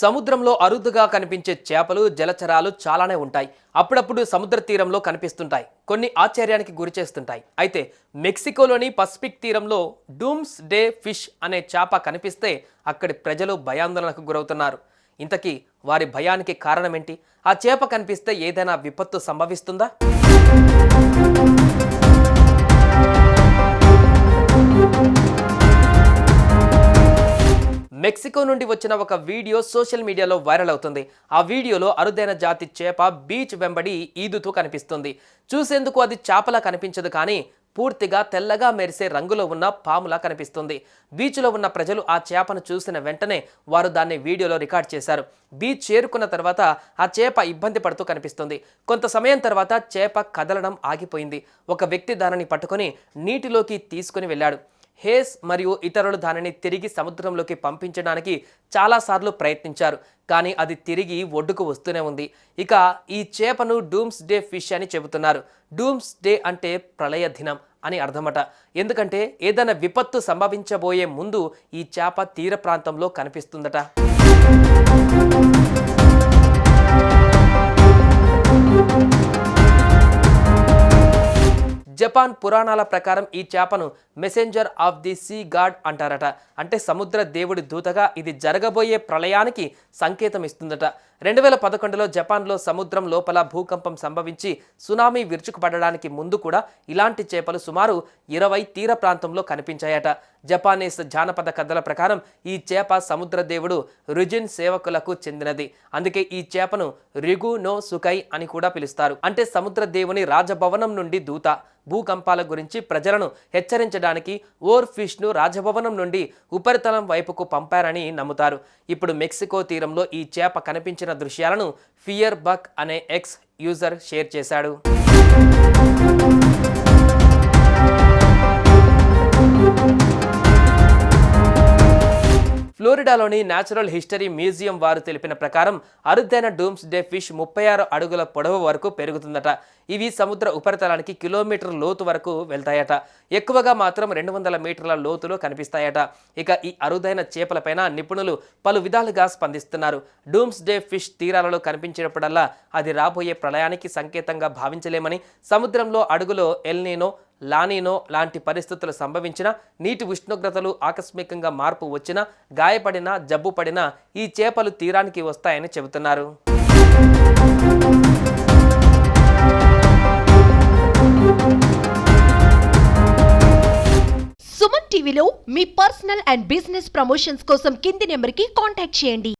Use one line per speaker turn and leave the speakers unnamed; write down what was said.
సముద్రంలో అరుదుగా కనిపించే చేపలు జలచరాలు చాలానే ఉంటాయి. అప్పుడప్పుడు సముద్ర తీరంలో కనిపిస్తుంటాయి. కొన్ని ఆశ్చర్యానికి గురి చేస్తుంటాయి. అయితే మెక్సికోలోని పసిఫిక్ తీరంలో డూమ్స్ డే ఫిష్ అనే చేప కనిపిస్తే అక్కడి ప్రజలు భయాందోళనకు గురవుతున్నారు. ఇంతకీ వారి భయానికి కారణమేంటి? ఆ చేప కనిపిస్తే ఏదైనా విపత్తు సంభవిస్తుందా? మెక్సికో నుండి వచ్చిన ఒక వీడియో సోషల్ మీడియాలో వైరల్ అవుతుంది. ఆ వీడియోలో అరుదైన జాతి చేప బీచ్ వెంబడి ఈదుతూ కనిపిస్తుంది. చూసేందుకు అది చేపలా కనిపించదు కానీ పూర్తిగా తెల్లగా మెరిసే రంగులో ఉన్న పాములా కనిపిస్తుంది. బీచ్లో ఉన్న ప్రజలు ఆ చేపను చూసిన వెంటనే వారు దాన్ని వీడియోలో రికార్డ్ చేశారు. బీచ్ చేరుకున్న తర్వాత ఆ చేప ఇబ్బంది పడుతూ కనిపిస్తుంది. కొంత సమయం తర్వాత చేప కదలడం ఆగిపోయింది. ఒక వ్యక్తి దానిని పట్టుకొని నీటిలోకి తీసుకుని వెళ్ళాడు. హేస్ మరియు ఇతరులు దానిని తిరిగి సముద్రంలోకి పంపించడానికి చాలాసార్లు ప్రయత్నించారు కానీ అది తిరిగి ఒడ్డుకు వస్తూనే ఉంది. ఇక ఈ చేపను డూమ్స్ డే ఫిష్ అని చెబుతున్నారు. డూమ్స్ డే అంటే ప్రళయ దినం అని అర్థమట. ఎందుకంటే ఏదైనా విపత్తు సంభవించబోయే ముందు ఈ చేప తీర ప్రాంతంలో కనిపిస్తుందట. జపాన్ పురాణాల ప్రకారం ఈ చేపను messenger of the sea god అంటారట. అంటే సముద్ర దేవుడి దూతగా ఇది జరగబోయే ప్రళయానికి సంకేతం ఇస్తుందట. రెండు వేల పదకొండులో జపాన్లో సముద్రం లోపల భూకంపం సంభవించి సునామీ విరుచుకుపడడానికి ముందు కూడా ఇలాంటి చేపలు సుమారు ఇరవై తీర ప్రాంతంలో కనిపించాయట. జపానీస్ జానపద కథల ప్రకారం ఈ చేప సముద్ర దేవుడు రుజిన్ సేవకులకు చెందినది. అందుకే ఈ చేపను రిగు నో సుకై అని కూడా పిలుస్తారు. అంటే సముద్ర దేవుని రాజభవనం నుండి దూత. భూకంపాల గురించి ప్రజలను హెచ్చరించడానికి ఓర్ ఫిష్ను రాజభవనం నుండి ఉపరితలం వైపుకు పంపారని నమ్ముతారు. ఇప్పుడు మెక్సికో తీరంలో ఈ చేప కనిపించిన దృశ్యాలను ఫియర్ బక్ అనే ఎక్స్ యూజర్ షేర్ చేశాడు. ఫ్లోరిడాలోని న్యాచురల్ హిస్టరీ మ్యూజియం వారు తెలిపిన ప్రకారం అరుదైన డూమ్స్ డే ఫిష్ ముప్పై ఆరు అడుగుల పొడవు వరకు పెరుగుతుందట. ఇవి సముద్ర ఉపరితలానికి కిలోమీటర్ లోతు వరకు వెళ్తాయట. ఎక్కువగా మాత్రం రెండు వందల మీటర్ల లోతులో కనిపిస్తాయట. ఇక ఈ అరుదైన చేపలపైన నిపుణులు పలు విధాలుగా స్పందిస్తున్నారు. డూమ్స్ డే ఫిష్ తీరాలలో కనిపించినప్పుడల్లా అది రాబోయే ప్రళయానికి సంకేతంగా భావించలేమని సముద్రంలో అడుగులో ఎల్నీనో లానీనో లాంటి పరిస్థితులు సంభవించిన నీటి ఉష్ణోగ్రతలు ఆకస్మికంగా మార్పు వచ్చినా గాయపడినా జబ్బు పడినా ఈ చేపలు తీరానికి వస్తాయని చెబుతున్నారు.
సుమన్ టీవీలో మీ పర్సనల్ అండ్ బిజినెస్ ప్రమోషన్స్ కోసం కింది నెంబర్కి కాంటాక్ట్ చేయండి.